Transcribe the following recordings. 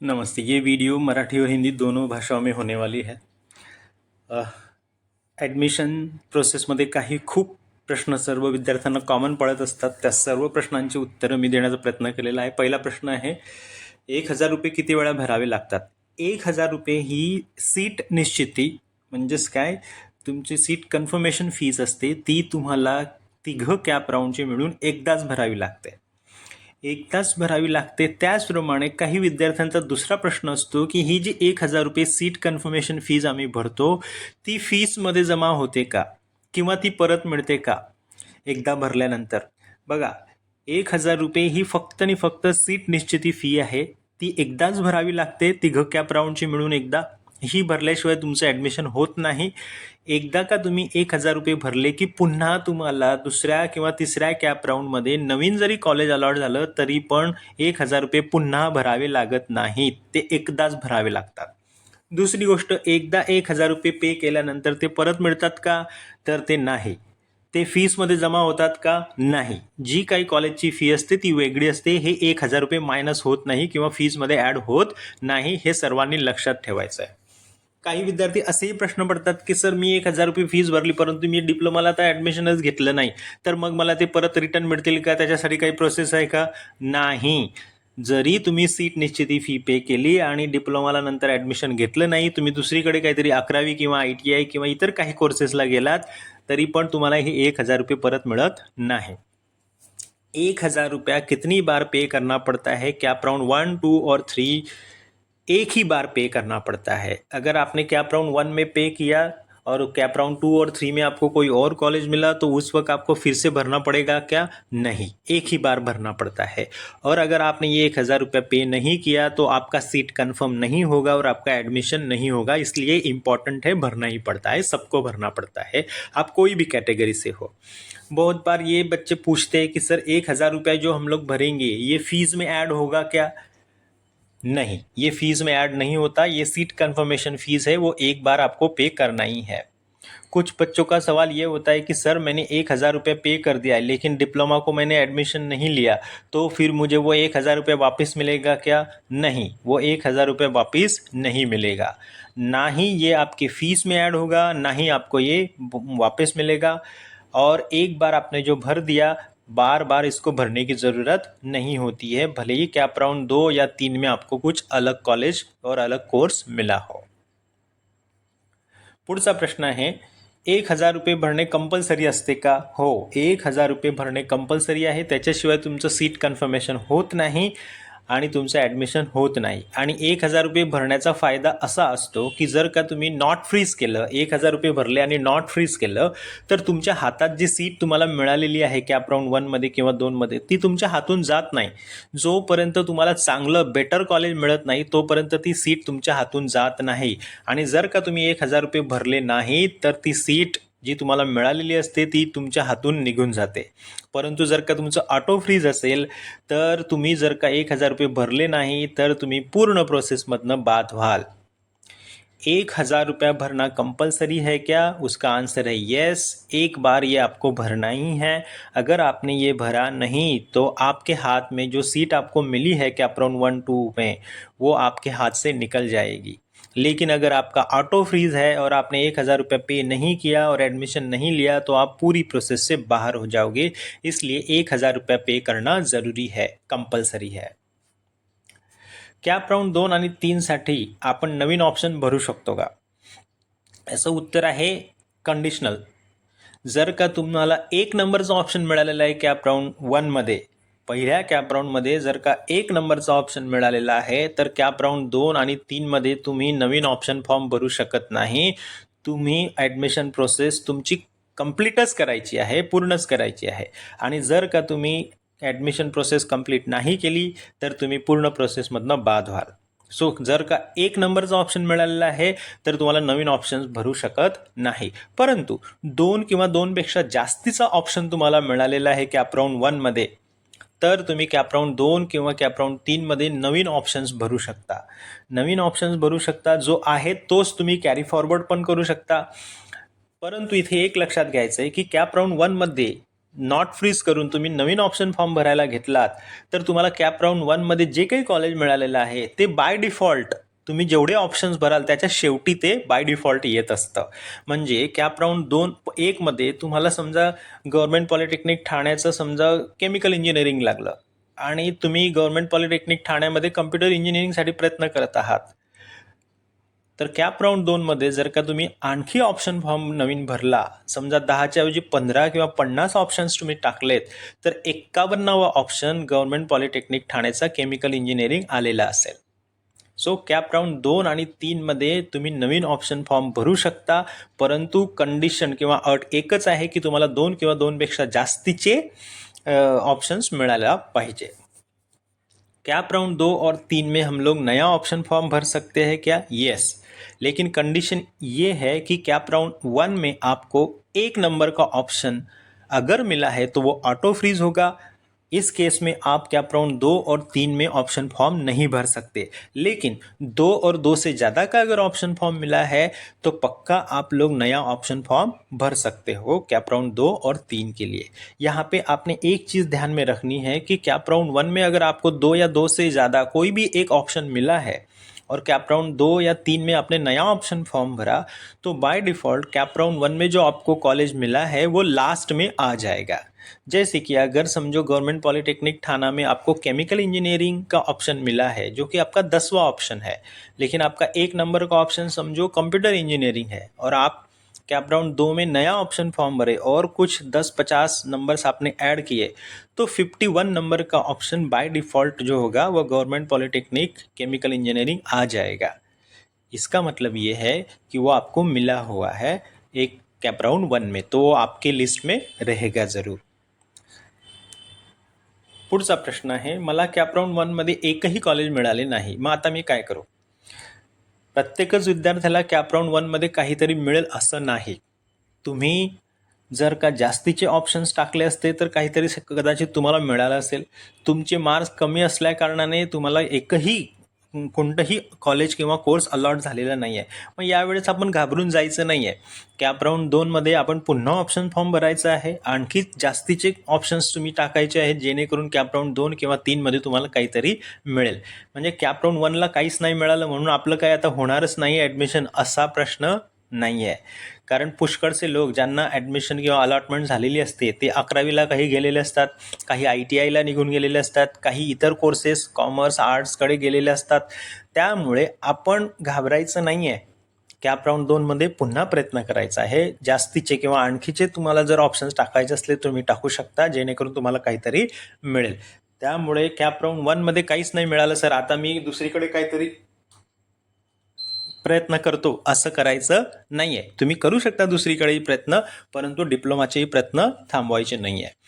नमस्ते ये वीडियो मराठी और हिंदी दोनों भाषाओं में होने वाली है। ॲडमिशन प्रोसेसमध्ये काही खूप प्रश्न सर्व विद्यार्थ्यांना कॉमन पडत असतात. त्या सर्व प्रश्नांची उत्तरं मी देण्याचा प्रयत्न केलेला आहे. पहिला प्रश्न आहे एक हजार रुपये किती वेळा भरावे लागतात? एक हजार रुपये ही सीट निश्चिती म्हणजेच काय? तुमची सीट कन्फर्मेशन फीज असते ती तुम्हाला तिघं कॅप राऊंडची मिळून एकदाच भरावी लागते. एकदाच भरावी लागते. त्याचप्रमाणे काही विद्यार्थ्यांचा दुसरा प्रश्न असतो की ही जी एक हजार रुपये सीट कन्फर्मेशन फीज आम्ही भरतो ती फीसमध्ये जमा होते का? किंवा ती परत मिळते का? एकदा भरल्यानंतर. बघा एक हजार रुपये ही फक्त आणि फक्त सीट निश्चिती फी आहे. ती एकदाच भरावी लागते. तिघं कॅप राऊंडची मिळून एकदा ही भरल्याशिवाय तुमचं ॲडमिशन होत नाही. एकदा का तुम्ही एक हजार रुपये भरले की पुन्हा तुम्हाला दुसऱ्या किंवा तिसऱ्या कॅप राऊंडमध्ये नवीन जरी कॉलेज अलॉट झालं तरी पण एक हजार रुपये पुन्हा भरावे लागत नाहीत. ते एकदाच भरावे लागतात. दुसरी गोष्ट एकदा एक हजार रुपये पे केल्यानंतर ते परत मिळतात का? तर ते नाही. ते फीसमध्ये जमा होतात का? नाही. जी काही कॉलेजची फी असते ती वेगळी असते. हे एक हजार रुपये मायनस होत नाही किंवा फीजमध्ये ॲड होत नाही हे सर्वांनी लक्षात ठेवायचं आहे काही विद्यार्थी असेही प्रश्न पडतात की सर मी एक हजार रुपये फीज भरली परंतु मी डिप्लोमाला तर ॲडमिशनच घेतलं नाही. तर मग मला ते परत रिटर्न मिळतील का? त्याच्यासाठी काही प्रोसेस आहे का? नाही. जरी तुम्ही सीट निश्चिती फी पे केली आणि डिप्लोमाला नंतर ॲडमिशन घेतलं नाही तुम्ही दुसरीकडे काहीतरी अकरावी किंवा आय टी आय किंवा इतर काही कोर्सेसला गेलात तरी पण तुम्हाला हे एक हजार रुपये परत मिळत नाही. एक हजार रुपया कितनी बार पे करना पड़ता है? क्या राउंड वन टू और थ्री एक ही बार पे करना पड़ता है। अगर आपने कैप राउंड वन में पे किया और कैप राउंड टू और थ्री में आपको कोई और कॉलेज मिला तो उस वक्त आपको फिर से भरना पड़ेगा, क्या? नहीं। एक ही बार भरना पड़ता है। और अगर आपने ये एक हज़ार रुपया पे नहीं किया तो आपका सीट कंफर्म नहीं होगा और आपका एडमिशन नहीं होगा, इसलिए इंपॉर्टेंट है, भरना ही पड़ता है, सबको भरना पड़ता है, आप कोई भी कैटेगरी से हो। बहुत बार ये बच्चे पूछते हैं कि, सर, एक हज़ार रुपया जो हम लोग भरेंगे, ये फ़ीस में ऐड होगा क्या? नहीं, ये फ़ीस में ऐड नहीं होता, ये सीट कंफर्मेशन फ़ीस है, वो एक बार आपको पे करना ही है। कुछ बच्चों का सवाल ये होता है कि, सर, मैंने एक हज़ार रुपये पे कर दिया है, लेकिन डिप्लोमा को मैंने एडमिशन नहीं लिया तो फिर मुझे वो एक हज़ार रुपये वापस मिलेगा क्या? नहीं, वो एक हज़ार रुपये वापस नहीं मिलेगा। ना ही ये आपके फ़ीस में ऐड होगा, ना ही आपको ये वापस मिलेगा। और एक बार आपने जो भर दिया बार बार इसको भरने की ज़रूरत नहीं होती है। भले ही कैप राउंड दो या तीन में आपको कुछ अलग कॉलेज और अलग कोर्स मिला हो। पुढचा प्रश्न है एक हज़ार रुपये भरने कंपलसरी असते का? हो, एक हज़ार रुपये भरने कंपलसरी आहे. त्याच्याशिवाय तुमचं सीट कन्फर्मेशन होत नाही. आणि तुमचं ॲडमिशन होत नाही. आणि एक हजार रुपये भरण्याचा फायदा असा असतो की जर का तुम्ही नॉट फ्रीज केलं एक हजार रुपये भरले आणि नॉट फ्रीज केलं तर तुमच्या हातात जी सीट तुम्हाला मिळालेली आहे कॅप राऊंड वनमध्ये किंवा दोनमध्ये ती तुमच्या हातून जात नाही. जोपर्यंत तुम्हाला चांगलं बेटर कॉलेज मिळत नाही तोपर्यंत ती सीट तुमच्या हातून जात नाही. आणि जर का तुम्ही एक हजार रुपये भरले नाही तर ती सीट जी तुम्हाला मिळालेली असते, ती तुमच्या हातून निघून जाते. परंतु जर का तुमचं ऑटो फ्रीज असेल, तर तुम्ही जर का एक हज़ार रुपये भरले नाही, तर तुम्ही पूर्ण प्रोसेसमधनं बाद व्हाल. एक हज़ार रुपया भरना कंपलसरी है क्या? उसका आंसर है यस एक बार ये आपको भरना ही है. अगर आपने ये भरा नहीं तो आपके हाथ में जो सीट आपको मिली है कैप्रॉन वन टू में, वो आपके हाथ से निकल जाएगी. लेकिन अगर आपका ऑटो फ्रीज है और आपने एक हज़ार रुपये पे नहीं किया और एडमिशन नहीं लिया तो आप पूरी प्रोसेस से बाहर हो जाओगे। इसलिए एक हज़ार रुपये पे करना ज़रूरी है कंपल्सरी है। कॅप राऊंड दोन आणि तीनसाठी आपण नवीन ऑप्शन भरू शकतो का? याचं उत्तर आहे कंडिशनल जर का तुम्हाला एक नंबरचा ऑप्शन मिळालेला आहे कॅप राऊंड वनमध्ये पहिल्या कॅप राऊंडमध्ये जर का एक नंबरचा ऑप्शन मिळालेला आहे तर कॅप राऊंड दोन आणि तीनमध्ये तुम्ही नवीन ऑप्शन फॉर्म भरू शकत नाही. तुम्ही ॲडमिशन प्रोसेस तुमची कंप्लीटच करायची आहे पूर्णच करायची आहे. आणि जर का तुम्ही ॲडमिशन प्रोसेस कंप्लीट नाही केली तर तुम्ही पूर्ण प्रोसेसमधनं बाद व्हाल. सो जर का एक नंबरचा ऑप्शन मिळालेला आहे तर तुम्हाला नवीन ऑप्शन्स भरू शकत नाही. परंतु दोन किंवा दोनपेक्षा जास्तीचा ऑप्शन तुम्हाला मिळालेला आहे कॅप राऊंड वनमध्ये तर तुम्ही कॅपराऊंड दोन किंवा कॅपराऊंड तीनमध्ये नवीन ऑप्शन्स भरू शकता. नवीन ऑप्शन्स भरू शकता जो आहे तोच तुम्ही कॅरी फॉरवर्ड पण करू शकता. परंतु इथे एक लक्षात घ्यायचं आहे की कॅप राऊंड वनमध्ये नॉट फ्रीज करून तुम्ही नवीन ऑप्शन फॉर्म भरायला घेतलात तर तुम्हाला कॅप राऊंड वनमध्ये जे काही कॉलेज मिळालेलं आहे ते बाय डिफॉल्ट तुम्ही जेवढे ऑप्शन्स भराल त्याच्या शेवटी ते बाय डिफॉल्ट येत असतं. म्हणजे कॅप राऊंड दोन एकमध्ये तुम्हाला समजा गव्हर्मेंट पॉलिटेक्निक ठाण्याचं समजा केमिकल इंजिनिअरिंग लागलं आणि तुम्ही गव्हर्मेंट पॉलिटेक्निक ठाण्यामध्ये कम्प्युटर इंजिनिअरिंगसाठी प्रयत्न करत आहात. तर कॅप राऊंड दोनमध्ये जर का तुम्ही आणखी ऑप्शन फॉर्म नवीन भरला समजा दहाच्या ऐवजी पंधरा किंवा पन्नास ऑप्शन्स तुम्ही टाकलेत तर एक्कावन्नावा ऑप्शन गव्हर्मेंट पॉलिटेक्निक ठाण्याचा केमिकल इंजिनिअरिंग आलेला असेल. सो कॅप राऊंड दोन आणि तीनमध्ये तुम्ही नवीन ऑप्शन फॉर्म भरू शकता. परंतु कंडिशन किंवा अट एकच आहे की तुम्हाला दोन किंवा दोनपेक्षा जास्तीचे ऑप्शंस मिळायला पाहिजे. कैप राउंड दो और तीन में हम लोग नया ऑप्शन फॉर्म भर सकते हैं क्या? यस लेकिन कंडीशन ये है कि कैप राउंड वन में आपको एक नंबर का ऑप्शन अगर मिला है तो वो ऑटो फ्रीज होगा. इस केस में आप कैप राउंड दो और तीन में ऑप्शन फॉर्म नहीं भर सकते। लेकिन दो और दो से ज़्यादा का अगर ऑप्शन फॉर्म मिला है तो पक्का आप लोग नया ऑप्शन फॉर्म भर सकते हो कैप राउंड दो और तीन के लिए। यहाँ पे आपने एक चीज़ ध्यान में रखनी है कि कैप राउंड वन में अगर आपको दो या दो से ज़्यादा कोई भी एक ऑप्शन मिला है और कैप राउंड दो या तीन में आपने नया ऑप्शन फॉर्म भरा तो by default CAP round one में जो आपको कॉलेज मिला है, वो लास्ट में आ जाएगा। जैसे कि अगर समझो गवर्नमेंट पॉलिटेक्निक थाना में आपको केमिकल इंजीनियरिंग का ऑप्शन मिला है, जो कि आपका दसवां ऑप्शन है, लेकिन आपका एक नंबर का ऑप्शन समझो कंप्यूटर इंजीनियरिंग है, और आप कैप राउंड दो में नया ऑप्शन फॉर्म भरे और कुछ दस पचास नंबर्स आपने ऐड किए तो फिफ्टी वन नंबर का ऑप्शन बाय डिफ़ॉल्ट जो होगा वह गवर्नमेंट पॉलिटेक्निक केमिकल इंजीनियरिंग आ जाएगा। इसका मतलब ये है कि वो आपको मिला हुआ है एक कैप राउंड वन में तो वो आपके लिस्ट में रहेगा ज़रूर। पुढचा प्रश्न आहे मला कॅप राऊंड वनमध्ये एकही कॉलेज मिळाले नाही. मग आता मी काय करू? प्रत्येकच विद्यार्थ्याला कॅप राऊंड वनमध्ये काहीतरी मिळेल असं नाही. तुम्ही जर का जास्तीचे ऑप्शन्स टाकले असते तर काहीतरी कदाचित तुम्हाला मिळालं असेल. तुमचे मार्क्स कमी असल्या कारणाने तुम्हाला एकही कोणतंही कॉलेज किंवा कोर्स अलॉट झालेला नाही आहे मग यावेळेस आपण घाबरून जायचं नाही आहे कॅप राऊंड दोनमध्ये आपण पुन्हा ऑप्शन फॉर्म भरायचा आहे. आणखी जास्तीचे ऑप्शन्स तुम्ही टाकायचे आहेत जेणेकरून कॅप राऊंड दोन किंवा तीनमध्ये तुम्हाला काहीतरी मिळेल. म्हणजे कॅप राऊंड वनला काहीच नाही मिळालं म्हणून आपलं काय आता होणारच नाही ॲडमिशन असा प्रश्न नाही आहे कारण पुष्कळचे लोक ज्यांना ॲडमिशन किंवा अलॉटमेंट झालेली असते ते अकरावीला काही गेलेले असतात काही आय टी आयला निघून गेलेले असतात काही इतर कोर्सेस कॉमर्स आर्ट्सकडे गेलेले असतात. त्यामुळे आपण घाबरायचं नाही आहे कॅप राऊंड दोनमध्ये पुन्हा प्रयत्न करायचा आहे. जास्तीचे किंवा आणखीचे तुम्हाला जर ऑप्शन्स टाकायचे असले तुम्ही टाकू शकता जेणेकरून तुम्हाला काहीतरी मिळेल. त्यामुळे कॅप राऊंड वनमध्ये काहीच नाही मिळालं सर. आता मी दुसरीकडे काहीतरी प्रयत्न करतो, असं करायचं नाही आहे तुम्ही करू शकता दुसरीकडेही प्रयत्न, परंतु डिप्लोमाचेही प्रयत्न थांबवायचे नाही आहे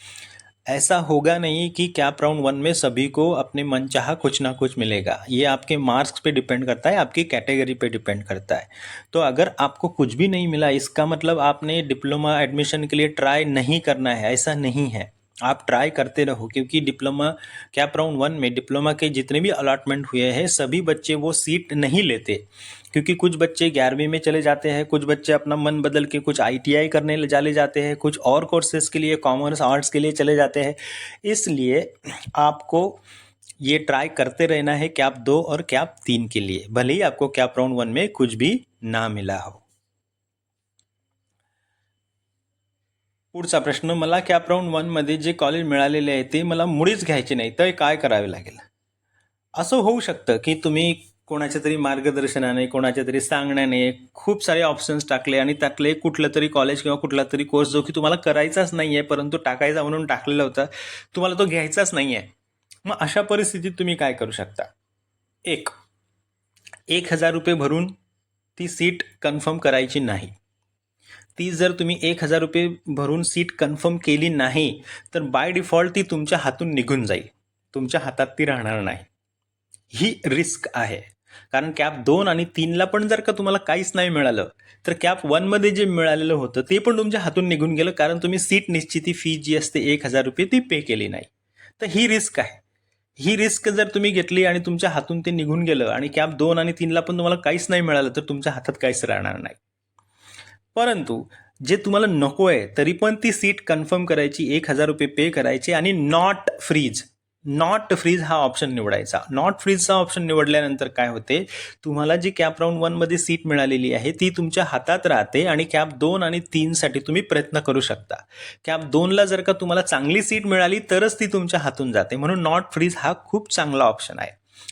ऐसा होगा नहीं कि कैप राउंड वन में सभी को अपने मन चाह कुछ ना कुछ मिलेगा. ये आपके मार्क्स पे डिपेंड करता है, आपकी कैटेगरी पे डिपेंड करता है. तो अगर आपको कुछ भी नहीं मिला, इसका मतलब आपने डिप्लोमा एडमिशन के लिए ट्राई नहीं करना है, ऐसा नहीं है. आप ट्राई करते रहो, क्योंकि डिप्लोमा कैप राउंड वन में डिप्लोमा के जितने भी अलॉटमेंट हुए हैं, सभी बच्चे वो सीट नहीं लेते. क्योंकि कुछ बच्चे ग्यारहवीं में चले जाते हैं, कुछ बच्चे अपना मन बदल के कुछ आईटीआई करने ले चले जाते हैं, कुछ और कोर्सेज के लिए कॉमर्स आर्ट्स के लिए चले जाते हैं। इसलिए आपको ये ट्राई करते रहना है कैप दो और कैप तीन के लिए, भले ही आपको कैप राउंड वन में कुछ भी ना मिला हो। पुढचा प्रश्न, मला कॅप राऊंड वनमध्ये जे कॉलेज मिळालेले आहे, ते मला मुळीच घ्यायचे नाही, तर काय करावे लागेल? असं होऊ शकतं की तुम्ही कोणाच्या तरी मार्गदर्शनाने कोणाच्या तरी सांगण्याने खूप सारे ऑप्शन्स टाकले आणि त्यातले कुठलं तरी कॉलेज किंवा कुठला तरी कोर्स जो की तुम्हाला करायचाच नाही आहे परंतु टाकायचा म्हणून टाकलेला होता तुम्हाला तो घ्यायचाच नाही आहे मग अशा परिस्थितीत तुम्ही काय करू शकता? एक एक हजार रुपये भरून ती सीट कन्फर्म करायची नाही. ती जर तुम्ही एक हजार रुपये भरून सीट कन्फर्म केली नाही तर बाय डिफॉल्ट ती तुमच्या हातून निघून जाईल. तुमच्या हातात ती राहणार नाही. ही रिस्क आहे. कारण कॅप दोन आणि तीनला पण जर का तुम्हाला काहीच नाही मिळालं तर कॅप वनमध्ये जे मिळालेलं होतं ते पण तुमच्या हातून निघून गेलं कारण तुम्ही सीट निश्चिती फी जी असते एक हजार रुपये ती पे केली नाही. तर ही रिस्क आहे. ही रिस्क जर तुम्ही घेतली आणि तुमच्या हातून ते निघून गेलं आणि कॅप दोन आणि तीनला पण तुम्हाला काहीच नाही मिळालं तर तुमच्या हातात काहीच राहणार नाही. परंतु जे तुम्हाला नको आहे तरी पण ती सीट कन्फर्म करायची एक हजार रुपये पे करायचे आणि नॉट फ्रीज. नॉट फ्रीज हा ऑप्शन निवडायचा. नॉट फ्रीजचा ऑप्शन निवडल्यानंतर काय होते? तुम्हाला जी कॅप राऊंड वनमध्ये सीट मिळालेली आहे ती तुमच्या हातात राहते आणि कॅप दोन आणि तीनसाठी तुम्ही प्रयत्न करू शकता. कॅप दोनला जर का तुम्हाला चांगली सीट मिळाली तरच ती तुमच्या हातून जाते. म्हणून नॉट फ्रीज हा खूप चांगला ऑप्शन आहे.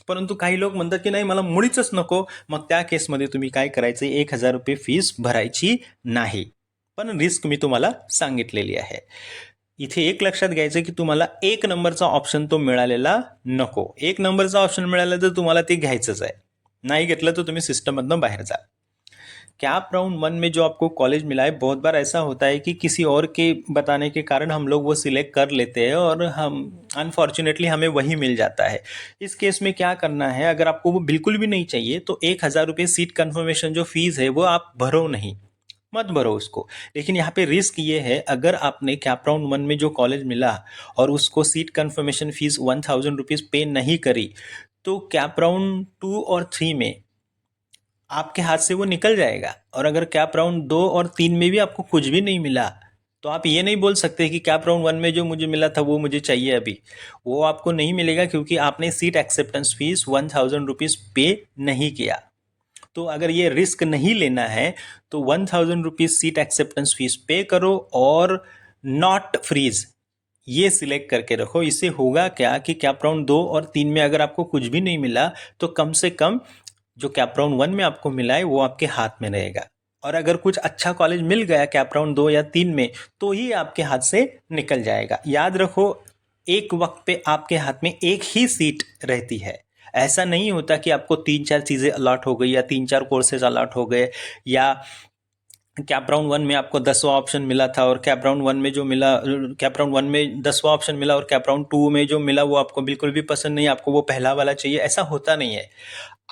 परंतु काही लोक म्हणतात की नाही मला मुळीच नको. मग त्या केसमध्ये तुम्ही काय करायचं? एक हजार रुपये फीस भरायची नाही. पण रिस्क मी तुम्हाला सांगितलेली आहे. इथे एक लक्षात घ्यायचं की तुम्हाला एक नंबरचा ऑप्शन तो मिळालेला नको. एक नंबरचा ऑप्शन मिळाला तर तुम्हाला ते घ्यायचंच आहे. नाही घेतलं तर तुम्ही सिस्टममधनं बाहेर जा. कैप राउंड वन में जो आपको कॉलेज मिला है, बहुत बार ऐसा होता है कि किसी और के बताने के कारण हम लोग वो सिलेक्ट कर लेते हैं और हम अनफॉर्चुनेटली हमें वही मिल जाता है। इस केस में क्या करना है? अगर आपको वो बिल्कुल भी नहीं चाहिए तो एक हज़ार रुपये सीट कन्फर्मेशन जो फ़ीस है, वो आप भरो नहीं। मत भरो उसको। लेकिन यहाँ पे रिस्क ये है, अगर आपने कैप राउंड वन में जो कॉलेज मिला और उसको seat confirmation fees one thousand rupees pay नहीं करी तो कैप राउंड टू और थ्री में आपके हाथ से वो निकल जाएगा। और अगर कैप राउंड दो और तीन में भी आपको कुछ भी नहीं मिला तो आप ये नहीं बोल सकते कि कैप राउंड वन में जो मुझे मिला था वो मुझे चाहिए अभी। वो आपको नहीं मिलेगा क्योंकि आपने seat acceptance fees one thousand rupees pay नहीं किया। तो अगर ये रिस्क नहीं लेना है तो one thousand rupees seat acceptance fees pay करो और नॉट फ्रीज ये सिलेक्ट करके रखो। इससे होगा क्या कि कैप राउंड दो और तीन में अगर आपको कुछ भी नहीं मिला तो कम से कम जो कैप राउंड वन में आपको मिला है, वो आपके हाथ में रहेगा। और अगर कुछ अच्छा कॉलेज मिल गया कैप राउंड दो या तीन में तो ही आपके हाथ से निकल जाएगा। याद रखो, एक वक्त पे आपके हाथ में एक ही सीट रहती है। ऐसा नहीं होता कि आपको तीन चार चीज़ें अलॉट हो गई या तीन चार कोर्सेज अलॉट हो गए, या कैप राउंड वन में आपको दसवां ऑप्शन मिला था और कैप राउंड वन में जो मिला कैप राउंड वन में दसवां ऑप्शन मिला और कैप राउंड टू में जो मिला वो आपको बिल्कुल भी पसंद नहीं, आपको वो पहला वाला चाहिए, ऐसा होता नहीं है।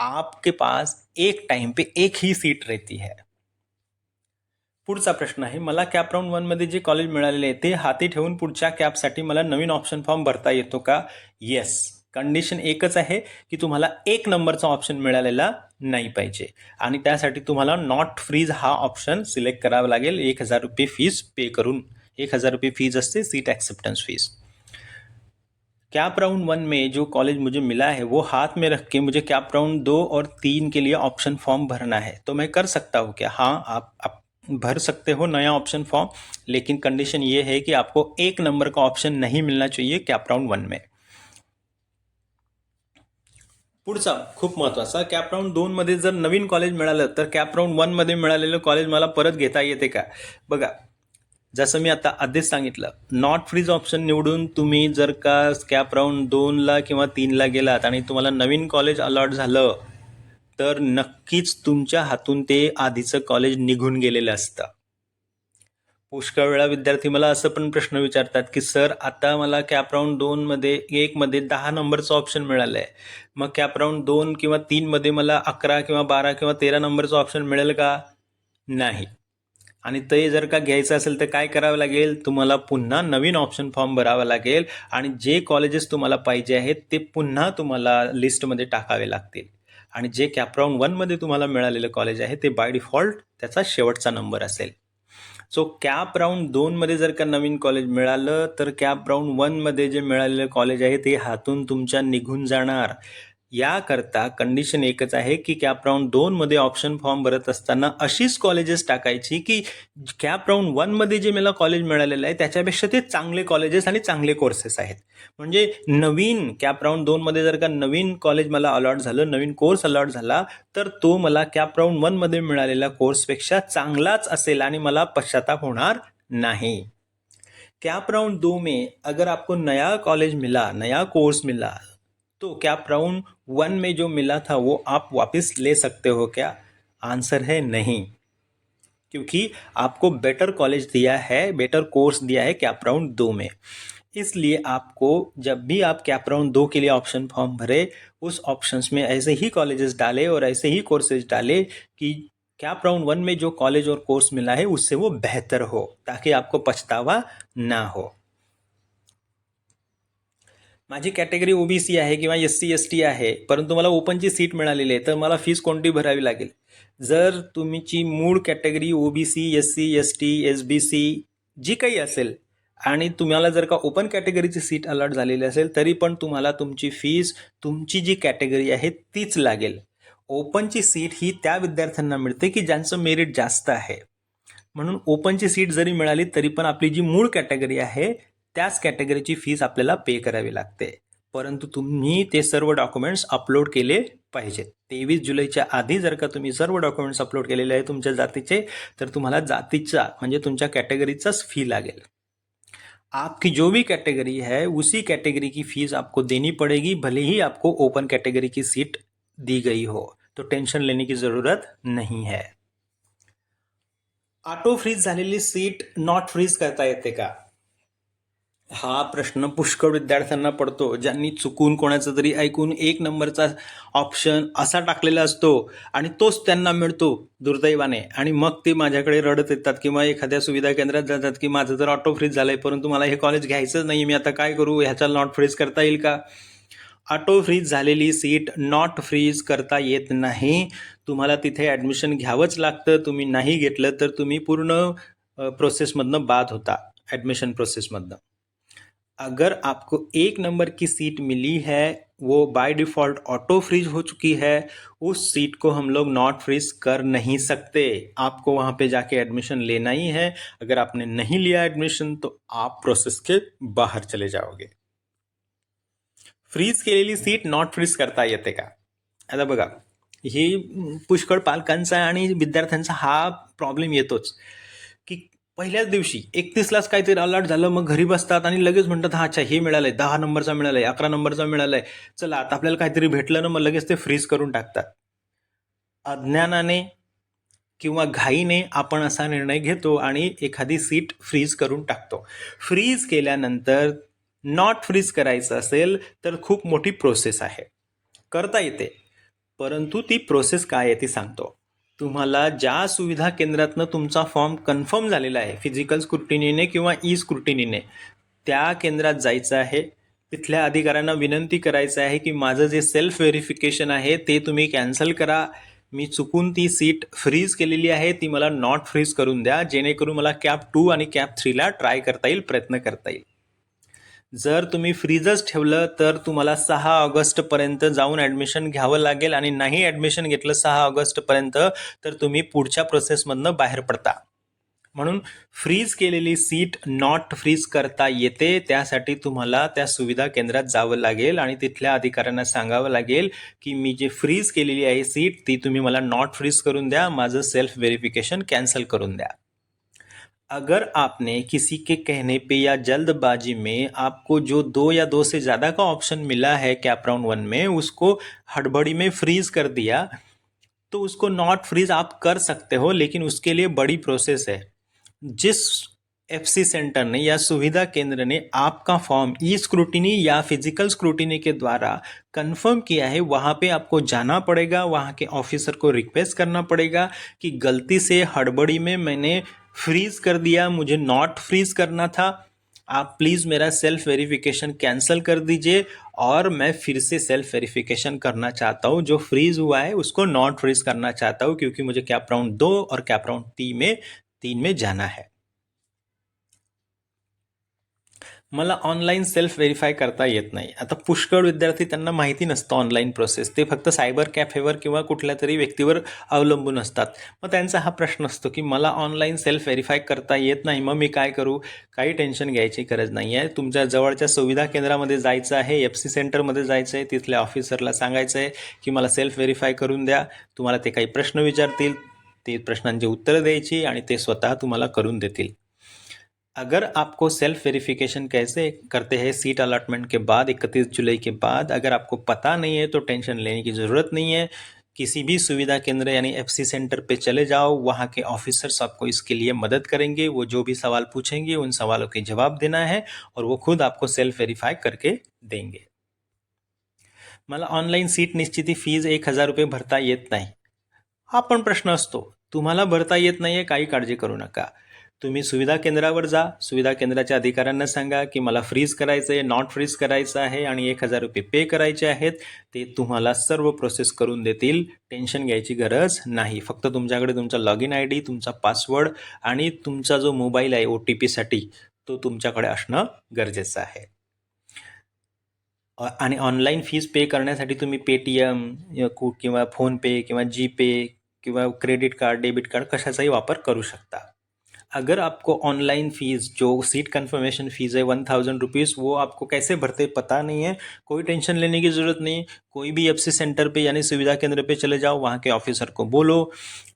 आपके पास एक टाइम पे एक ही सीट रहती है। पुढचा प्रश्न आहे, मला कॅप राऊंड वनमध्ये जे कॉलेज मिळालेले ते हाती ठेवून पुढच्या कॅपसाठी मला नवीन ऑप्शन फॉर्म भरता येतो का? येस कंडिशन एकच आहे की तुम्हाला एक नंबरचा ऑप्शन मिळालेला नाही पाहिजे. आणि त्यासाठी तुम्हाला नॉट फ्रीज हा ऑप्शन सिलेक्ट करावा लागेल. एक हज़ार रुपये फ़ीस पे करून. एक हज़ार रुपये फीज असते seat acceptance fees CAP round one में जो कॉलेज मुझे मिला है वो हाथ में रख के मुझे कैप राउंड दो और तीन के लिए ऑप्शन फॉर्म भरना है। तो मैं कर सकता हूँ क्या? हाँ आप, आप भर सकते हो नया ऑप्शन फॉर्म लेकिन कंडीशन ये है कि आपको एक नंबर का ऑप्शन नहीं मिलना चाहिए कॅप राऊंड वन में। पुढचा खूप महत्त्वाचा कॅप राऊंड दोनमध्ये जर नवीन कॉलेज मिळालं तर कॅप राऊंड वनमध्ये मिळालेलं कॉलेज मला परत घेता येते का? बघा जसं मी आता आधीच सांगितलं नॉट फ्रीज ऑप्शन निवडून तुम्ही जर का कॅप राऊंड दोनला किंवा तीनला गेलात आणि तुम्हाला नवीन कॉलेज अलॉट झालं तर नक्कीच तुमच्या हातून ते आधीचं कॉलेज निघून गेलेलं असतं. पुष्कळ वेळा विद्यार्थी मला असं पण प्रश्न विचारतात की सर आता मला कॅप राऊंड दोनमध्ये एकमध्ये दहा नंबरचं ऑप्शन मिळालं आहे मग कॅप राऊंड दोन किंवा तीनमध्ये मला अकरा किंवा बारा किंवा तेरा नंबरचं ऑप्शन मिळेल का? नाही. आणि ते जर का घ्यायचं असेल तर काय करावं लागेल? तुम्हाला पुन्हा नवीन ऑप्शन फॉर्म भरावा लागेल आणि जे कॉलेजेस तुम्हाला पाहिजे आहेत ते पुन्हा तुम्हाला लिस्टमध्ये टाकावे लागतील. आणि जे कॅपराऊंड वनमध्ये तुम्हाला मिळालेलं कॉलेज आहे ते बाय डिफॉल्ट त्याचा शेवटचा नंबर असेल. सो कॅप राऊंड दोनमध्ये जर का नवीन कॉलेज मिळालं तर कॅप राऊंड वनमध्ये जे मिळालेलं कॉलेज आहे ते हातून तुमच्या निघून जाणार. याकरता कंडिशन एकच आहे की कॅप राऊंड दोनमध्ये ऑप्शन फॉर्म भरत असताना अशीच कॉलेजेस टाकायची की कॅप राऊंड वनमध्ये जे मला कॉलेज मिळालेलं आहे त्याच्यापेक्षा ते चांगले कॉलेजेस आणि चांगले कोर्सेस आहेत. म्हणजे नवीन कॅप राऊंड दोनमध्ये जर का नवीन कॉलेज मला अलॉट झालं नवीन कोर्स अलॉट झाला तर तो मला कॅप राऊंड वनमध्ये मिळालेल्या कोर्सपेक्षा चांगलाच असेल आणि मला पश्चाताप होणार नाही. कैप राउंड दो में अगर आपको नया कॉलेज मिला नया कोर्स मिला तो कैप राउंड वन में जो मिला था वो आप वापस ले सकते हो क्या? आंसर है नहीं। क्योंकि आपको बेटर कॉलेज दिया है, बेटर कोर्स दिया है कैप राउंड दो में। इसलिए आपको जब भी आप कैप राउंड दो के लिए ऑप्शन फॉर्म भरे, उस ऑप्शंस में ऐसे ही कॉलेजेस डाले और ऐसे ही कोर्सेज डाले कि कैप राउंड वन में जो कॉलेज और कोर्स मिला है, उससे वो बेहतर हो, ताकि आपको पछतावा ना हो। माझी कॅटेगरी ओबीसी आहे किंवा एस सी एस टी आहे परंतु मला ओपनची सीट मिळालेली आहे तर मला फीस कोणती भरावी लागेल? जर तुमची मूळ category OBC S C S T S B C जी काही असेल आणि तुम्हाला जर का ओपन कॅटेगरीची सीट अलॉट झालेली असेल तरी पण तुम्हाला तुमची फीस तुमची जी कॅटेगरी आहे तीच लागेल. ओपनची सीट ही त्या विद्यार्थ्यांना मिळते की ज्यांचं मेरिट जास्त आहे. म्हणून ओपनची सीट जरी मिळाली तरी पण आपली जी मूळ कॅटेगरी आहे त्याच कॅटेगरीची फीस आपल्याला पे करावी लागते. परंतु तुम्ही ते सर्व डॉक्युमेंट्स अपलोड केले पाहिजेत. तेवीस जुलैच्या आधी जर का तुम्ही सर्व डॉक्युमेंट्स अपलोड केलेले आहे तुमच्या जातीचे तर तुम्हाला जातीचा म्हणजे तुमच्या कॅटेगरीचाच फी लागेल. आपकी जो भी कैटेगरी है उसी कैटेगरी की फीस आपको देनी पड़ेगी भले ही आपको ओपन कैटेगरी की सीट दी गई हो. तो टेंशन लेने की ज़रूरत नहीं है. ऑटो फ्रीज झालेली सीट नॉट फ्रीज करता येते का? हा प्रश्न पुष्कळ विद्यार्थ्यांना पडतो ज्यांनी चुकून कोणाचं तरी ऐकून एक नंबरचा ऑप्शन असा टाकलेला असतो आणि तोच त्यांना मिळतो दुर्दैवाने. आणि मग ते माझ्याकडे रडत येतात किंवा एखाद्या सुविधा केंद्रात जातात की माझं तर ऑटो फ्रीज झालंय परंतु मला हे कॉलेज घ्यायचंच नाही मी आता काय करू? ह्याचा नॉट फ्रीज करता येईल का? ऑटो फ्रीज झालेली सीट नॉट फ्रीज करता येत नाही. तुम्हाला तिथे ॲडमिशन घ्यावंच लागतं. तुम्ही नाही घेतलं तर तुम्ही पूर्ण प्रोसेसमधनं बाद होता ॲडमिशन प्रोसेसमधनं अगर आपको एक नंबर की सीट मिली है, वो बाय डिफ़ॉल्ट ऑटो फ्रीज हो चुकी है, उस सीट को हम लोग नॉट फ्रीज कर नहीं सकते। आपको वहाँ पे जाके एडमिशन लेना ही है। अगर आपने नहीं लिया एडमिशन तो आप प्रोसेस के बाहर चले जाओगे। फ्रीज केलेली सीट नॉट फ्रीज करता येते का आता बघा ही पुष्कळ पालकांचा आणि विद्यार्थ्यांचा हा प्रॉब्लेम येतोच। की पहिल्याच दिवशी एकतीसलाच काहीतरी अलर्ट झालं मग घरी बसतात आणि लगेच म्हणतात हा अच्छा हे मिळालंय दहा नंबरचा मिळालाय अकरा नंबरचा मिळालाय चला आता आपल्याला काहीतरी भेटलं ना मग लगेच ते फ्रीज करून टाकतात. अज्ञानाने किंवा घाईने आपण असा निर्णय घेतो आणि एखादी सीट फ्रीज करून टाकतो. फ्रीज केल्यानंतर नॉट फ्रीज करायचं असेल तर खूप मोठी प्रोसेस आहे. करता येते परंतु ती प्रोसेस काय आहे ती सांगतो. तुम्हाला ज्या सुविधा केंद्रातनं तुमचा फॉर्म कन्फर्म झालेला आहे फिजिकल स्क्रुटिनीने किंवा ई स्क्रुटिनीने त्या केंद्रात जायचं आहे. तिथल्या अधिकाऱ्यांना विनंती करायचं आहे की माझं जे सेल्फ व्हेरिफिकेशन आहे ते तुम्ही कॅन्सल करा. मी चुकून ती सीट फ्रीज केलेली आहे ती मला नॉट फ्रीज करून द्या. जेणेकरून मला कॅप टू आणि कॅप थ्रीला ट्राय करता येईल प्रयत्न करता येईल. जर तुम्ही फ्रीजच ठेवलं तर तुम्हाला सहा ऑगस्टपर्यंत जाऊन ॲडमिशन घ्यावं लागेल आणि नाही ॲडमिशन घेतलं सहा ऑगस्टपर्यंत तर तुम्ही पुढच्या प्रोसेसमधनं बाहेर पडता. म्हणून फ्रीज केलेली सीट नॉट फ्रीज करता येते. त्यासाठी तुम्हाला त्या सुविधा केंद्रात जावं लागेल आणि तिथल्या अधिकाऱ्यांना सांगावं लागेल की मी जे फ्रीज केलेली आहे सीट ती तुम्ही मला नॉट फ्रीज करून द्या माझं सेल्फ व्हेरिफिकेशन कॅन्सल करून द्या. अगर आपने किसी के कहने पे या जल्दबाजी में आपको जो दो या दो से ज़्यादा का ऑप्शन मिला है कैप राउंड वन में, उसको हड़बड़ी में फ्रीज कर दिया तो उसको नॉट फ्रीज आप कर सकते हो, लेकिन उसके लिए बड़ी प्रोसेस है। जिस एफ़ सी सेंटर ने या सुविधा केंद्र ने आपका फॉर्म ई स्क्रूटिनी या फ़िज़िकल स्क्रूटिनी के द्वारा कंफर्म किया है, वहाँ पे आपको जाना पड़ेगा, वहाँ के ऑफिसर को रिक्वेस्ट करना पड़ेगा कि गलती से हड़बड़ी में मैंने फ्रीज कर दिया, मुझे नॉट फ्रीज करना था। आप प्लीज़ मेरा सेल्फ वेरिफिकेशन कैंसिल कर दीजिए और मैं फिर से सेल्फ वेरिफिकेशन करना चाहता हूँ। जो फ्रीज हुआ है, उसको नॉट फ्रीज करना चाहता हूँ, क्योंकि मुझे कैप राउंड दो और कैप राउंड तीन में तीन में जाना है। मला ऑनलाईन सेल्फ व्हेरीफाय करता येत नाही. आता पुष्कळ विद्यार्थी त्यांना माहिती नसतं ऑनलाईन प्रोसेस ते फक्त सायबर कॅफेवर किंवा कुठल्या तरी व्यक्तीवर अवलंबून असतात. मग त्यांचा हा प्रश्न असतो की मला ऑनलाईन सेल्फ व्हेरीफाय करता येत नाही मग मी काय करू? काही टेन्शन घ्यायची गरज नाही आहे. तुमच्या जवळच्या सुविधा केंद्रामध्ये जायचं आहे एफ सी सेंटरमध्ये जायचं आहे तिथल्या ऑफिसरला सांगायचं आहे की मला सेल्फ व्हेरीफाय करून द्या. तुम्हाला ते काही प्रश्न विचारतील. ते प्रश्नांची उत्तरं द्यायची आणि ते स्वतः तुम्हाला करून देतील. अगर आपको सेल्फ वेरिफिकेशन कैसे करते हैं सीट अलॉटमेंट के बाद, इकतीस जुलाई के बाद, अगर आपको पता नहीं है तो टेंशन लेने की ज़रूरत नहीं है। किसी भी सुविधा केंद्र यानी एफ़ सी सेंटर पे चले जाओ, वहाँ के ऑफिसर्स आपको इसके लिए मदद करेंगे। वो जो भी सवाल पूछेंगे, उन सवालों के जवाब देना है और वो खुद आपको सेल्फ वेरीफाई करके देंगे। मला ऑनलाईन सीट निश्चिती फीज एक हज़ार रुपये भरता येत नाही। हा पण प्रश्न असतो तुम्हाला भरता येत नाही आहे काही काळजी करू नका। तुम्ही सुविधा केंद्रावर जा. सुविधा केंद्राच्या अधिकाऱ्यांना सांगा की मला फ्रीज करायचं आहे नॉट फ्रीज करायचं आहे आणि एक हजार रुपये पे करायचे आहेत. ते तुम्हाला सर्व प्रोसेस करून देतील. टेन्शन घ्यायची गरज नाही. फक्त तुमच्याकडे तुमचा लॉग इन आय डी तुमचा पासवर्ड आणि तुमचा जो मोबाईल आहे ओ टी पीसाठी तो तुमच्याकडे असणं गरजेचं आहे. आणि ऑनलाईन फीज पे करण्यासाठी तुम्ही पेटीएम किंवा फोनपे किंवा जीपे किंवा क्रेडिट कार्ड डेबिट कार्ड कशाचाही वापर करू शकता. अगर आपको ऑनलाइन फ़ीस जो सीट कंफर्मेशन फ़ीस है वन थाउज़ेंड रुपीज़ वो आपको कैसे भरते पता नहीं है। कोई टेंशन लेने की ज़रूरत नहीं। कोई भी एफसी सेंटर पे, यानी सुविधा केंद्र पे चले जाओ, वहाँ के ऑफिसर को बोलो,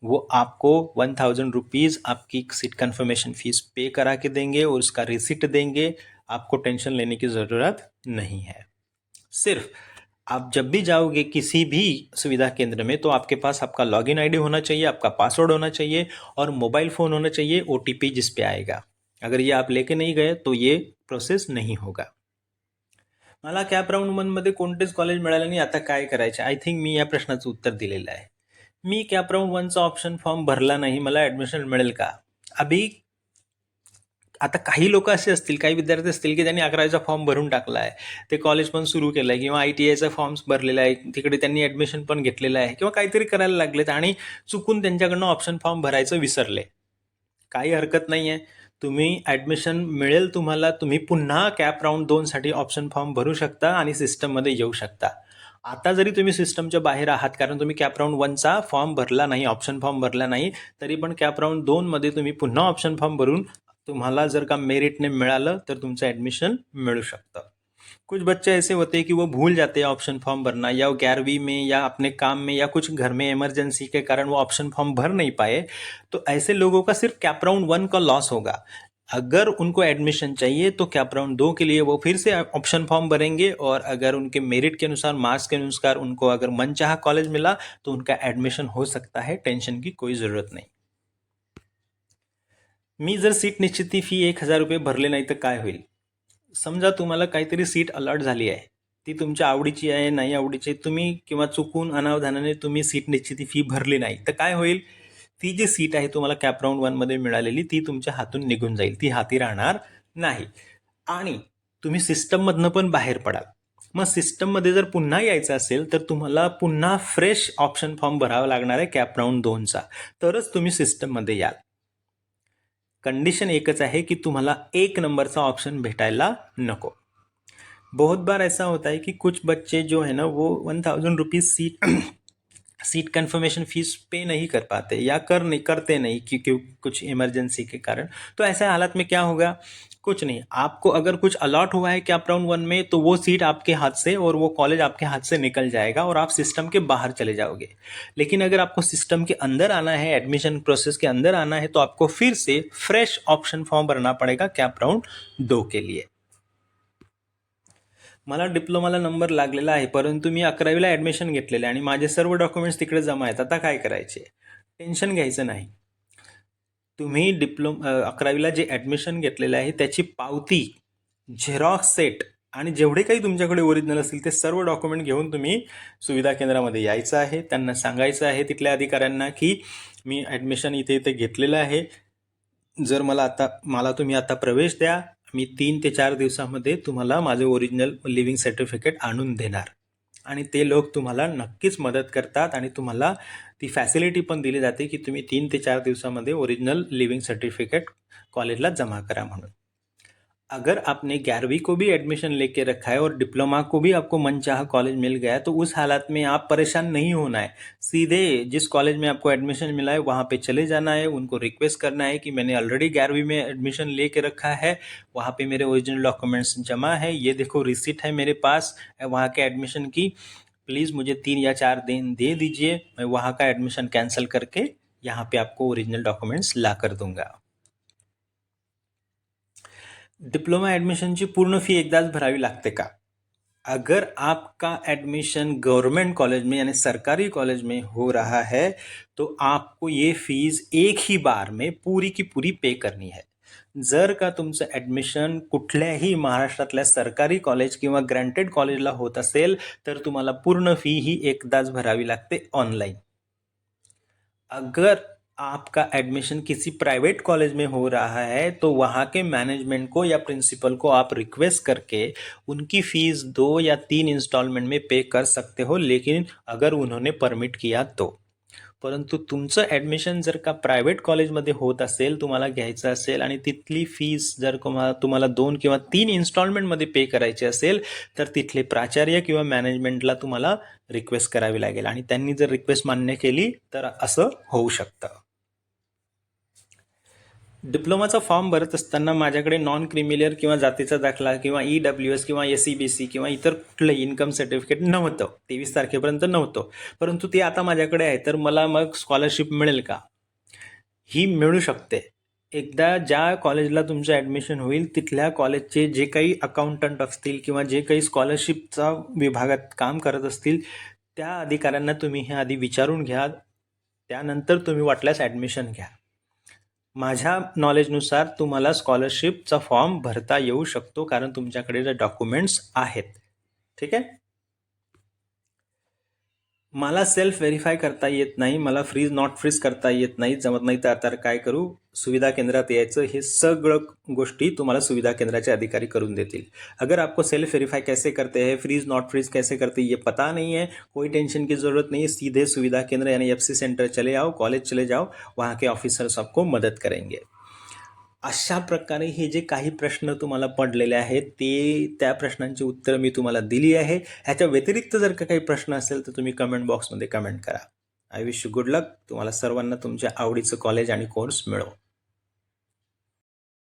वो आपको वन थाउज़ेंड रुपीज़ आपकी सीट कंफर्मेशन फ़ीस पे करा के देंगे और उसका रिसिप्ट देंगे। आपको टेंशन लेने की ज़रूरत नहीं है। सिर्फ़ आप जब भी जाओगे किसी भी सुविधा केंद्र में तो आपके पास आपका लॉगिन आईडी होना चाहिए, आपका पासवर्ड होना चाहिए और मोबाइल फ़ोन होना चाहिए ओ जिस पे आएगा। अगर ये आप लेके नहीं गए तो ये प्रोसेस नहीं होगा। मला कॅप राऊंड वनमध्ये कोणतेच कॉलेज मिळालं नाही? आता काय करायचे? आय थिंक मी या प्रश्नाचं उत्तर दिलेलं आहे. मी कॅप राऊंड वनचा ऑप्शन फॉर्म भरला नाही? मला ॲडमिशन मिळेल का? अभि आता काही लोक असे असतील काही विद्यार्थी असतील की त्यांनी अकरावीचा फॉर्म भरून टाकला आहे ते कॉलेज पण सुरू केलं आहे किंवा आय टी आयचा फॉर्म्स भरलेला आहे. तिकडे त्यांनी ॲडमिशन पण घेतलेलं आहे किंवा काहीतरी करायला लागलेत आणि चुकून त्यांच्याकडनं ऑप्शन फॉर्म भरायचं विसरले. काही हरकत नाही आहे तुम्ही ॲडमिशन मिळेल तुम्हाला. तुम्ही पुन्हा कॅप राऊंड दोनसाठी ऑप्शन फॉर्म भरू शकता आणि सिस्टममध्ये येऊ शकता. आता जरी तुम्ही सिस्टमच्या बाहेर आहात कारण तुम्ही कॅप राऊंड वनचा फॉर्म भरला नाही ऑप्शन फॉर्म भरला नाही तरी पण कॅप राऊंड दोनमध्ये तुम्ही पुन्हा ऑप्शन फॉर्म भरून तुम्हाला जर का मेरिट मेरिटने मिळालं, तर तुमचं एडमिशन मिळू शकतं. कुछ बच्चे ऐसे होते हैं कि वो भूल जाते हैं ऑप्शन फॉर्म भरना, या वो ग्यारहवीं में, या अपने काम में, या कुछ घर में इमरजेंसी के कारण वो ऑप्शन फॉर्म भर नहीं पाए तो ऐसे लोगों का सिर्फ़ कैप राउंड वन का लॉस होगा। अगर उनको एडमिशन चाहिए तो कैप राउंड दो के लिए वो फिर से ऑप्शन फॉर्म भरेंगे, और अगर उनके मेरिट के अनुसार मार्क्स के अनुसार उनको अगर मनचाहा कॉलेज मिला तो उनका एडमिशन हो सकता है टेंशन की कोई ज़रूरत नहीं। मी जर सीट निश्चिती फी एक हजार रुपये भरले नाही तर काय होईल? समजा तुम्हाला काहीतरी सीट अलॉट झाली आहे. ती तुमच्या आवडीची आहे नाही आवडीची तुम्ही किंवा चुकून अनावधानाने तुम्ही सीट निश्चिती फी भरली नाही तर काय होईल? ती जी सीट आहे तुम्हाला कॅप राऊंड वनमध्ये मिळालेली ती तुमच्या हातून निघून जाईल. ती हाती राहणार नाही. आणि तुम्ही सिस्टममधनं पण बाहेर पडाल. मग सिस्टममध्ये जर पुन्हा यायचं असेल तर तुम्हाला पुन्हा फ्रेश ऑप्शन फॉर्म भरावा लागणार आहे कॅप राऊंड दोनचा. तरच तुम्ही सिस्टममध्ये याल. कंडिशन एकच आहे की तुम्हाला एक नंबरचा ऑप्शन भेटायला नको. बहुत बार ऐसा होता है कि कुछ बच्चे जो है ना वो one thousand rupees seat seat confirmation fees pay नहीं कर पाते या कर नहीं, करते नहीं क्योंकि कुछ इमरजेंसी के कारण। तो ऐसे हालत में क्या होगा? कुछ नहीं। आपको अगर कुछ अलॉट हुआ है कैप राउंड वन में तो वो सीट आपके हाथ से और वो कॉलेज आपके हाथ से निकल जाएगा और आप सिस्टम के बाहर चले जाओगे। लेकिन अगर आपको सिस्टम के अंदर आना है एडमिशन प्रोसेस के अंदर आना है तो आपको फिर से फ्रेश ऑप्शन फॉर्म भरना पड़ेगा कैप राउंड दो के लिए। मला डिप्लोमाला नंबर लागलेला आहे परंतु मी अकरावीला ॲडमिशन घेतलेलं आहे आणि माझे सर्व डॉक्युमेंट्स तिकडे जमा आहेत. आता काय करायचे? टेन्शन घ्यायचं नाही. तुम्ही डिप्लो अकरावीला जे ॲडमिशन घेतलेलं आहे त्याची पावती झेरॉक्स सेट आणि जेवढे काही तुमच्याकडे ओरिजिनल असतील ते सर्व डॉक्युमेंट घेऊन तुम्ही सुविधा केंद्रामध्ये यायचं आहे. त्यांना सांगायचं आहे तिथल्या अधिकाऱ्यांना की मी ॲडमिशन इथे इथे घेतलेलं आहे. जर मला आता मला तुम्ही आता प्रवेश द्या मी तीन ते चार दिवसामध्ये तुम्हाला माझे ओरिजिनल लिव्हिंग सर्टिफिकेट आणून देणार. आणि ते लोक तुम्हाला नक्कीच मदत करतात आणि तुम्हाला ती फॅसिलिटी पण दिली जाते की तुम्ही तीन ते चार दिवसामध्ये ओरिजिनल लिव्हिंग सर्टिफिकेट कॉलेजला जमा करा म्हणून. अगर आपने ग्यारहवीं को भी एडमिशन लेके रखा है और डिप्लोमा को भी आपको मनचाहा कॉलेज मिल गया है तो उस हालत में आप परेशान नहीं होना है। सीधे जिस कॉलेज में आपको एडमिशन मिला है, वहाँ पे चले जाना है, उनको रिक्वेस्ट करना है कि मैंने ऑलरेडी ग्यारहवीं में एडमिशन लेके रखा है, वहाँ पे मेरे ओरिजिनल डॉक्यूमेंट्स जमा है, ये देखो रिसिट है मेरे पास वहाँ के एडमिशन की प्लीज़ मुझे तीन या चार दिन दे दीजिए, मैं वहाँ का एडमिशन कैंसिल करके यहाँ पे आपको ओरिजिनल डॉक्यूमेंट्स ला कर दूँगा। डिप्लोमा ॲडमिशनची पूर्ण फी एकदाच भरावी लागते का? अगर आपका एडमिशन गवर्नमेंट कॉलेज में यानी सरकारी कॉलेज में हो रहा है तो आपको ये फीस एक ही बार में पूरी की पूरी पे करनी है। जर का तुमचं ॲडमिशन कुठल्याही महाराष्ट्रातल्या सरकारी कॉलेज किंवा ग्रँटेड कॉलेजला होत असेल तर तुम्हाला पूर्ण फी ही एकदाच भरावी लागते ऑनलाईन. अगर आपका एडमिशन किसी प्राइवेट कॉलेज में हो रहा है तो वहाँ के मैनेजमेंट को या प्रिंसिपल को आप रिक्वेस्ट करके उनकी फ़ीस दो या तीन इंस्टॉलमेंट में पे कर सकते हो, लेकिन अगर उन्होंने परमिट किया तो। परंतु तुमचं ॲडमिशन जर का प्रायव्हेट कॉलेजमध्ये होत असेल तुम्हाला घ्यायचं असेल आणि तिथली फीस जर तुम्हाला तुम्हाला दोन किंवा तीन इन्स्टॉलमेंटमध्ये पे करायची असेल तर तिथले प्राचार्य किंवा मॅनेजमेंटला तुम्हाला रिक्वेस्ट करावी लागेल. आणि त्यांनी जर रिक्वेस्ट मान्य केली तर असं होऊ शकतं. डिप्लोमाचा फॉर्म भरत असताना माझ्याकडे नॉन क्रिमिलियर किंवा जातीचा दाखला किंवा ई डब्ल्यू एस किंवा एस सी बी सी किंवा इतर कुठलंही इन्कम सर्टिफिकेट नव्हतं. तेवीस तारखेपर्यंत नव्हतं. परंतु ते आता माझ्याकडे आहे तर मला मग स्कॉलरशिप मिळेल का? ही मिळू शकते. एकदा ज्या कॉलेजला तुमचं ॲडमिशन होईल तिथल्या कॉलेजचे जे काही अकाउंटंट असतील किंवा जे काही स्कॉलरशिपचा विभागात काम करत असतील त्या अधिकाऱ्यांना तुम्ही हे आधी विचारून घ्या. त्यानंतर तुम्ही वाटल्यास ॲडमिशन घ्या. माझ्या नॉलेजनुसार तुम्हाला स्कॉलरशिपचा फॉर्म भरता येऊ शकतो कारण तुमच्याकडे जे डॉक्युमेंट्स आहेत. ठीक आहे? मला सेल्फ व्हेरीफाय करता येत नाही मला फ्रीज नॉट फ्रीज करता येत नाही जमत नाही तर आता काय करू? सुविधा केंद्रात यायचं हे सगळं गोष्टी तुम्हाला सुविधा केंद्राचे अधिकारी करून देतील. अगर आपको सेल्फ वेरीफाई कैसे करते हैं फ्रीज नॉट फ्रीज कैसे करते ये पता नहीं है कोई टेंशन की ज़रूरत नहीं है सीधे सुविधा केंद्र यानी एफ सेंटर चले आओ कॉलेज चले जाओ वहाँ के ऑफिसर्स आपको मदत करेंगे। अशा प्रकारे हे जे काही प्रश्न तुम्हाला पडलेले आहेत ते त्या प्रश्नांची उत्तरं मी तुम्हाला दिली आहे. ह्याच्या व्यतिरिक्त जर का काही प्रश्न असेल तर तुम्ही कमेंट बॉक्समध्ये कमेंट करा. I wish you good luck तुम्हाला सर्वांना तुमच्या आवडीचं कॉलेज आणि कोर्स मिळव.